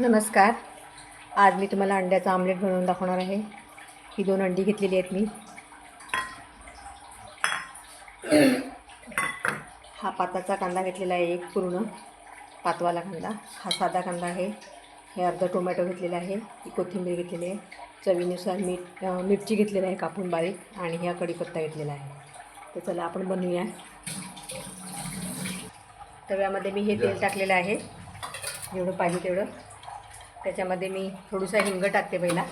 नमस्कार. आज मी तुम्हाला अंड्याचं आमलेट बनवून दाखवणार आहे. ही दोन अंडी घेतलेली आहेत मी. हा पाताचा कांदा घेतलेला आहे एक पूर्ण पातवाला कांदा. हा साधा कांदा आहे. हे अर्धा टोमॅटो घेतलेला आहे. ही कोथिंबीर घेतलेली आहे. चवीनुसार मीठ मिरची घेतलेली आहे कापून बारीक आणि ह्या कढीपत्ता घेतलेला आहे. तर चला आपण बनवूया. तव्यामध्ये मी हे तेल टाकलेलं आहे. जेवढं पाहिजे तेवढं. त्याच्यामध्ये मी थोडंसं हिंग टाकते पहिला.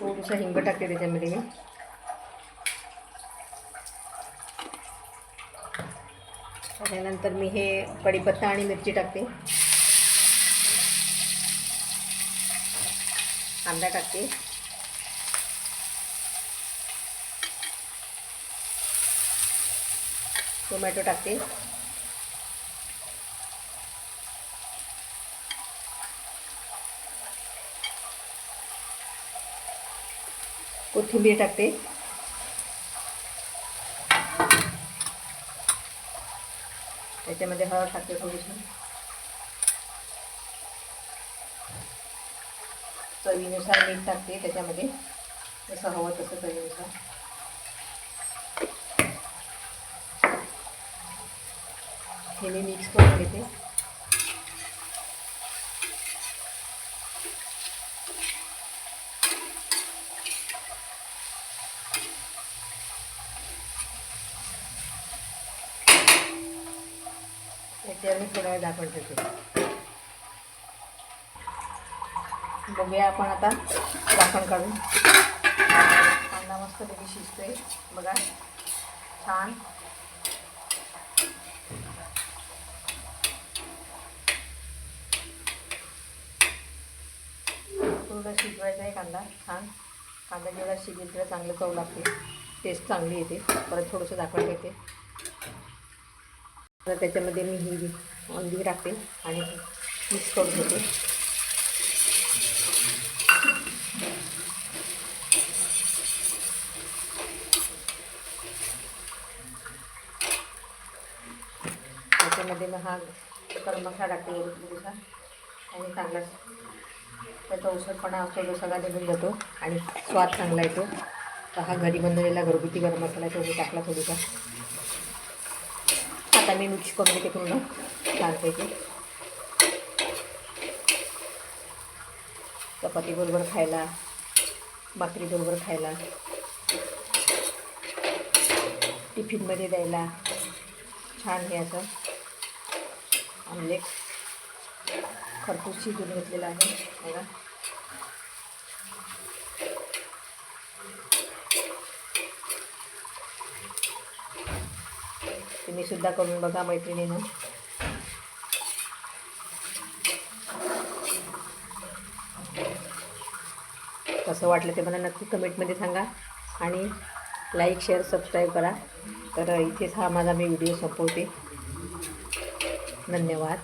थोडंसं हिंग टाकते त्याच्यामध्ये मी. त्याच्यानंतर मी हे कढीपत्ता आणि मिरची टाकते. कांदा टाकते. टोमॅटो टाकते. कोथिंबीर टाकते. त्याच्यामध्ये हळद टाकते थोडीशी. चवीनुसार मीठ टाकते त्याच्यामध्ये. जसं हवं तसं चवीनुसार. हे मी मिक्स करून घेते. त्याच्यावर मी थोडा वेळ झाकण ठेवते बघूया आपण आता झाकण काढून. कांदा मस्तपैकी शिजतोय. बघा. छान. पूर्ण शिजवायचा आहे कांदा. छान. कांदा जेवढा शिजेल तेवढा चांगलं चव लागते. टेस्ट चांगली येते. परत थोडंसं झाकण ठेवते तर त्याच्यामध्ये मी ही अंडी टाकते आणि मिक्स करून घेते. त्याच्यामध्ये मग हा गरम मसाला टाकते थोडासा आणि चांगला त्याचा औषधपणा असतो तो सगळा निघून जातो आणि स्वाद चांगला येतो. तर हा घरी बनवलेला घरगुती गरम मसाला तो मी टाकला थोडासा आता मी मिक्स करून घेते पूर्ण. छानपैकी चपातीबरोबर खायला भाकरीबरोबर खायला टिफिनमध्ये द्यायला. छान हे असं. आमलेट खरपूस शिजून घेतलेला आहे. बघा. तुम्हीसुद्धा करून बघा मैत्रिणीनं. कसं वाटलं ते मला नक्की कमेंटमध्ये सांगा. आणि लाईक शेअर सबस्क्राईब करा. तर इथेच हा माझा मी व्हिडिओ संपवते. धन्यवाद.